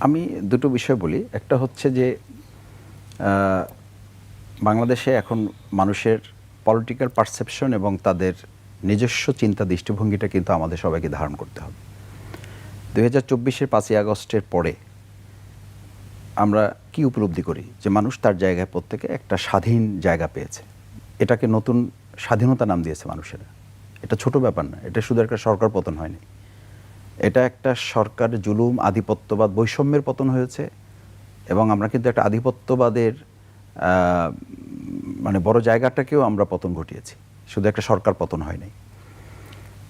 আমি দুটো বিষয় বলি। একটা হচ্ছে যে বাংলাদেশে এখন মানুষের পলিটিক্যাল পারসেপশন এবং তাদের নিজস্ব চিন্তা দৃষ্টিভঙ্গিটা কিন্তু আমাদের সবাইকে ধারণ করতে হবে। দুই হাজার চব্বিশের পাঁচই আগস্টের পরে আমরা কি উপলব্ধি করি? যে মানুষ তার জায়গায় প্রত্যেকে একটা স্বাধীন জায়গা পেয়েছে। এটাকে নতুন স্বাধীনতা নাম দিয়েছে মানুষেরা। এটা ছোট ব্যাপার না। এটা শুধু একটা সরকার পতন হয়নি। এটা একটা সরকার জুলুম, আধিপত্যবাদ, বৈষম্যের পতন হয়েছে এবং আমরা কিন্তু একটা আধিপত্যবাদের মানে বড় জায়গাটাকেও আমরা পতন ঘটিয়েছি। শুধু একটা সরকার পতন হয় নাই।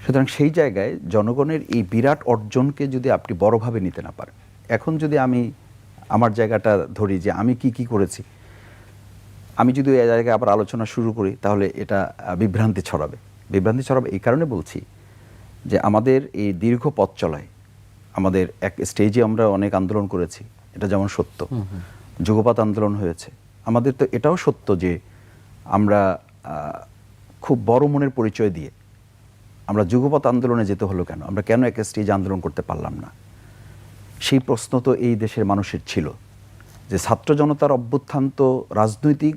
সুতরাং সেই জায়গায় জনগণের এই বিরাট অর্জনকে যদি আপনি বড়ভাবে নিতে না পারেন, এখন যদি আমি আমার জায়গাটা ধরি যে আমি কি কি করেছি, আমি যদি এই জায়গায় আবার আলোচনা শুরু করি, তাহলে এটা বিভ্রান্তি ছড়াবে। বিভ্রান্তি ছড়াবে এই কারণে বলছি যে আমাদের এই দীর্ঘ পথ চলায়। আমাদের এক স্টেজে আমরা অনেক আন্দোলন করেছি এটা যেমন সত্য। যুগপাত আন্দোলন হয়েছে। আমাদের তো এটাও সত্য যে আমরা খুব বড় মনের পরিচয় দিয়ে আমরা যুগপৎ আন্দোলনে যেতে হলো কেন? আমরা কেন এক স্টেজ আন্দোলন করতে পারলাম না? সেই প্রশ্ন তো এই দেশের মানুষের ছিল যে ছাত্র জনতার অভ্যুত্থান তো রাজনৈতিক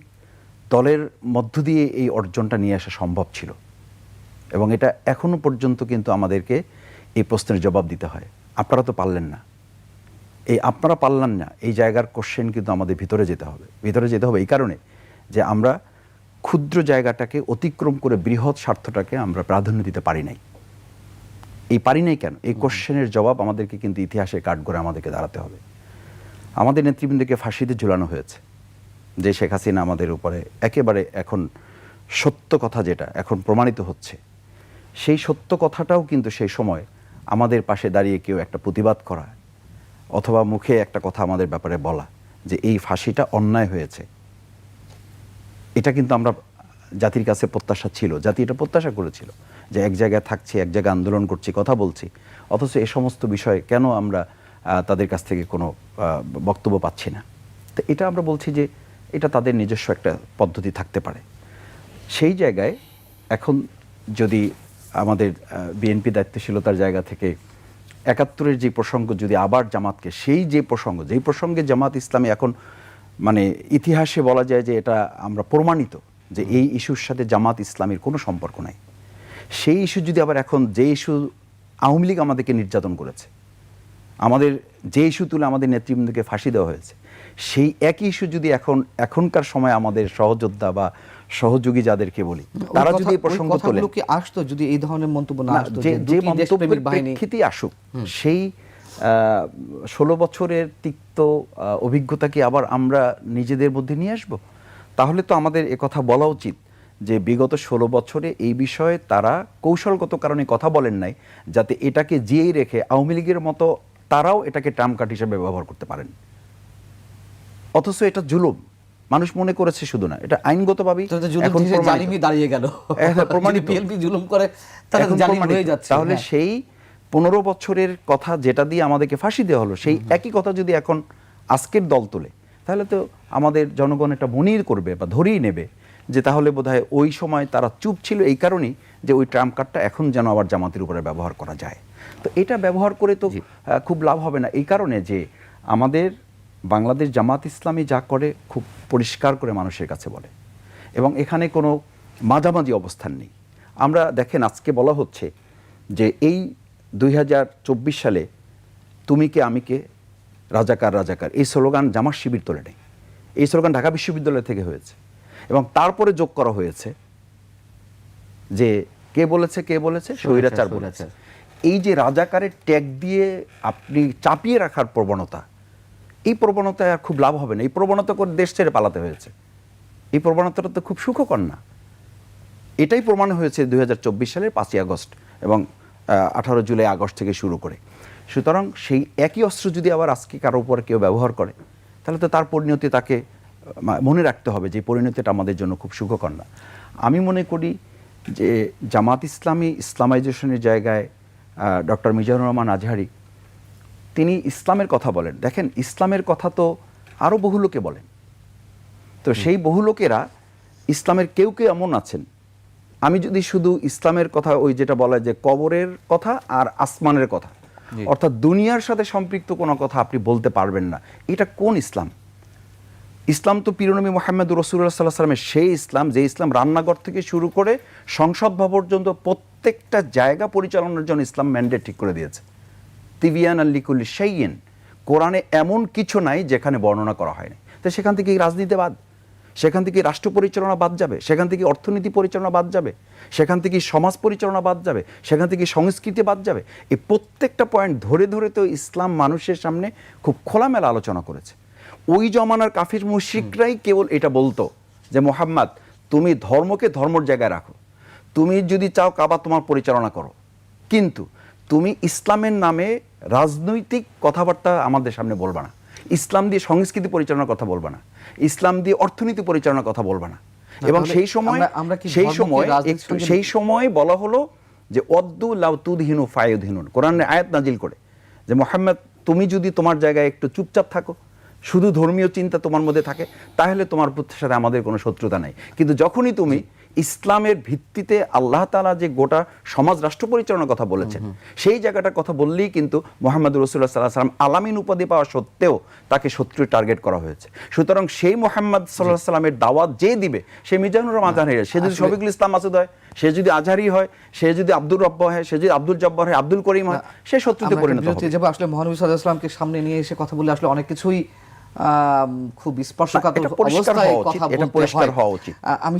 দলের মধ্য দিয়ে এই অর্জনটা নিয়ে আসা সম্ভব ছিল। এবং এটা এখনও পর্যন্ত কিন্তু আমাদেরকে এই প্রশ্নের জবাব দিতে হয়। আপনারা তো পারলেন না। এই আপনারা পারলেন না এই জায়গার কোশ্চেন কিন্তু আমাদের ভিতরে যেতে হবে। ভিতরে যেতে হবে এই কারণে যে আমরা ক্ষুদ্র জায়গাটাকে অতিক্রম করে বৃহৎ স্বার্থটাকে আমরা প্রাধান্য দিতে পারি নাই। এই পারি নাই কেন? এই কোশ্চেনের জবাব আমাদেরকে কিন্তু ইতিহাসে ইতিহাসের কাঠগড়ে আমাদেরকে দাঁড়াতে হবে। আমাদের নেতৃবৃন্দকে ফাঁসিতে ঝুলানো হয়েছে। যে শেখ হাসিনা আমাদের উপরে একেবারে এখন সত্য কথা যেটা এখন প্রমাণিত হচ্ছে। সেই সত্য কথাটাও কিন্তু সেই সময় আমাদের পাশে দাঁড়িয়ে কেউ একটা প্রতিবাদ করা অথবা মুখে একটা কথা আমাদের ব্যাপারে বলা যে এই ফাঁসিটা অন্যায় হয়েছে। এটা কিন্তু আমরা জাতির কাছে প্রত্যাশা ছিল, জাতি এটা প্রত্যাশা করেছিল যে এক জায়গায় থাকছি, এক জায়গায় আন্দোলন করছি, কথা বলছি। অথচ এ সমস্ত বিষয়ে কেন আমরা তাদের কাছ থেকে কোনো বক্তব্য পাচ্ছি না? তো এটা আমরা বলছি যে এটা তাদের নিজস্ব একটা পদ্ধতি থাকতে পারে। সেই জায়গায় এখন যদি আমাদের বিএনপি দায়িত্বশীলতার জায়গা থেকে একাত্তরের যে প্রসঙ্গ, যদি আবার জামাতকে, সেই যে প্রসঙ্গ, যেই প্রসঙ্গে জামাত ইসলামী এখন মানে ইতিহাসে বলা যায় যে এটা আমরা প্রমাণিত যে এই ইস্যুর সাথে জামাত ইসলামীর কোনো সম্পর্ক নাই। সেই ইস্যু যদি আবার এখন, যে ইস্যু আওয়ামী লীগ আমাদেরকে নির্যাতন করেছে, আমাদের যে ইস্যু তুলে আমাদের নেতৃবৃন্দকে ফাঁসি দেওয়া হয়েছে, সেই একই ইস্যু যদি এখন, এখনকার সময় আমাদের সহযোদ্ধা বা সহযোগী যাদেরকে বলি তারা যদি এই প্রসঙ্গ তোলে কি আসতো যদি এই ধরনের মন্তব্য না আসতো যে যে মন্তব্যের প্রেক্ষিতেই আসুক সেই ষোলো বছরের তিক্ত আহ, অভিজ্ঞতা কি আবার আমরা নিজেদের মধ্যে নিয়ে আসব? তাহলে তো আমাদের কথা বলা উচিত যে বিগত ষোলো বছরে এই বিষয়ে তারা কৌশলগত কারণে কথা বলেন নাই যাতে এটাকে জিয়েই রেখে আওয়ামী লীগের মতো তারাও এটাকে ট্রাম কার্ড হিসেবে ব্যবহার করতে পারেন। অথচ এটা জুলুম। মানুষ মনে করেছে শুধু না এটা আইনগতভাবেই এখন জালিমি দাঁড়িয়ে গেল। হ্যাঁ, হ্যাঁ, প্রমাণিত। জুলুম করে জালিম হয়ে যাচ্ছে। তাহলে হ্যাঁ। সেই পনেরো বছরের কথা যেটা দিয়ে আমাদেরকে ফাঁসি দেওয়া হলো সেই একই কথা যদি এখন আজকের দল তোলে তাহলে তো আমাদের জনগণ এটা মনির করবে বা ধরেই নেবে যে তাহলে বোধহয় ওই সময় তারা চুপ ছিল এই কারণেই যে ওই ট্রাম্প কার্ডটা এখন যেন আবার জামাতের উপরে ব্যবহার করা যায়। তো এটা ব্যবহার করে তো খুব লাভ হবে না। এই কারণে যে আমাদের বাংলাদেশ জামাত ইসলামী যা করে খুব পরিষ্কার করে মানুষের কাছে বলে। এবং এখানে কোনো মাঝামাঝি অবস্থান নেই। আমরা দেখেন আজকে বলা হচ্ছে যে এই দুই হাজার চব্বিশ সালে তুমি কে আমি কে রাজাকার রাজাকার এই স্লোগান জামাত শিবির তোলে নেই। এই স্লোগান ঢাকা বিশ্ববিদ্যালয় থেকে হয়েছে। এবং তারপরে যোগ করা হয়েছে যে কে বলেছে কে বলেছে? স্বৈরাচার বলেছে। এই যে রাজাকারের ট্যাগ দিয়ে আপনি চাপিয়ে রাখার প্রবণতা এই প্রবণতায় আর খুব লাভ হবে না। এই প্রবণতা করে দেশ ছেড়ে পালাতে হয়েছে। এই প্রবণতাটা তো খুব সুখকর না। এটাই প্রমাণ হয়েছে দু হাজার চব্বিশ সালের পাঁচই আগস্ট এবং আঠারো জুলাই আগস্ট থেকে শুরু করে। সুতরাং সেই একই অস্ত্র যদি আবার আজকে কারও উপর কেউ ব্যবহার করে, তাহলে তো তার পরিণতি তাকে মনে রাখতে হবে যে পরিণতিটা আমাদের জন্য খুব সুখকর না। আমি মনে করি যে জামাত ইসলামী ইসলামাইজেশনের জায়গায় ডক্টর মিজানুর রহমান আজহারি তিনি ইসলামের কথা বলেন। দেখেন ইসলামের কথা তো আরও বহু লোকে বলেন। তো সেই বহু লোকেরা ইসলামের কেউ কেউ এমন আছেন। আমি যদি শুধু ইসলামের কথা ওই যেটা বলা যে কবরের কথা আর আসমানের কথা অর্থাৎ দুনিয়ার সাথে সম্পৃক্ত কোনো কথা আপনি বলতে পারবেন না এটা কোন ইসলাম? ইসলাম তো পিরনবী মোহাম্মদ রসুল্লাহ সাল্লাহ সাল্লামের সেই ইসলাম যে ইসলাম রান্নাঘর থেকে শুরু করে সংসদ ভবন পর্যন্ত প্রত্যেকটা জায়গা পরিচালনার জন্য ইসলাম ম্যান্ডেট ঠিক করে দিয়েছে। তিবিয়ান আল্লিকুল্লি সেইয়েন কোরআনে এমন কিছু নাই যেখানে বর্ণনা করা হয়নি। তো সেখান থেকে রাজনীতি বাদ সেখান থেকে রাষ্ট্র পরিচালনা বাদ যাবে, সেখান থেকে অর্থনীতি পরিচালনা বাদ যাবে, সেখান থেকে সমাজ পরিচালনা বাদ যাবে, সেখান থেকে সংস্কৃতি বাদ যাবে। এই প্রত্যেকটা পয়েন্ট ধরে ধরে তো ইসলাম মানুষের সামনে খুব খোলামেলা আলোচনা করেছে। ওই জমানার কাফির মুশরিকরাই কেবল এটা বলতো যে, মোহাম্মদ, তুমি ধর্মকে ধর্মর জায়গায় রাখো। তুমি যদি চাও কাবা তোমার পরিচালনা করো। কিন্তু তুমি ইসলামের নামে রাজনৈতিক কথাবার্তা আমাদের সামনে বলবা না। ইসলাম দিয়ে সংস্কৃতি পরিচালনার কথা বলবা না। ইসলাম দিয়ে অর্থনীতি পরিচালনার কথা বলবা না। এবং সেই সময় আমরা- আমরা কি সেই সময় একটু সেই সময় বলা হলো যে অদ্দু লাউ তুদহিনু ফায়ুদহিনুন। কোরআনের আয়াত নাজিল করে যে মোহাম্মদ তুমি যদি তোমার জায়গায় একটু চুপচাপ থাকো শুধু ধর্মীয় চিন্তা তোমার মধ্যে থাকে তাহলে তোমার সাথে আমাদের কোনো শত্রুতা নাই। কিন্তু যখনই তুমি ইসলামের ভিত্তিতে আল্লাহ তাআলা যে গোটা সমাজ রাষ্ট্র পরিচালনার কথা বলেছেন সেই জায়গাটার কথা বললেই কিন্তু মোহাম্মদ রসুল্লাহ সাল্লাহ সাল্লাম আলামিন উপাধি পাওয়া সত্ত্বেও তাকে শত্রু টার্গেট করা হয়েছে। সুতরাং সেই মোহাম্মদ সাল্লাহ সাল্লামের দাওয়াত যে দিবে সে মিজানুর রহমান আজহারি সে যদি শফিকুল ইসলাম মাসুদ হয় সে যদি আজহারি হয় সে যদি আব্দুর রব্বা হয় সে যদি আব্দুল জব্বার হয় আব্দুল করিম হয় সে শত্রুতে পরিণত হবে। আসলে মহানবী সাল্লাল্লাহু আলাইহি ওয়াসাল্লামকে সামনে নিয়ে এসে কথা বলে আসলে অনেক কিছুই খুব স্পর্শকাতর পরিষ্কার অবস্থায় কথা বলতে হয়। আমি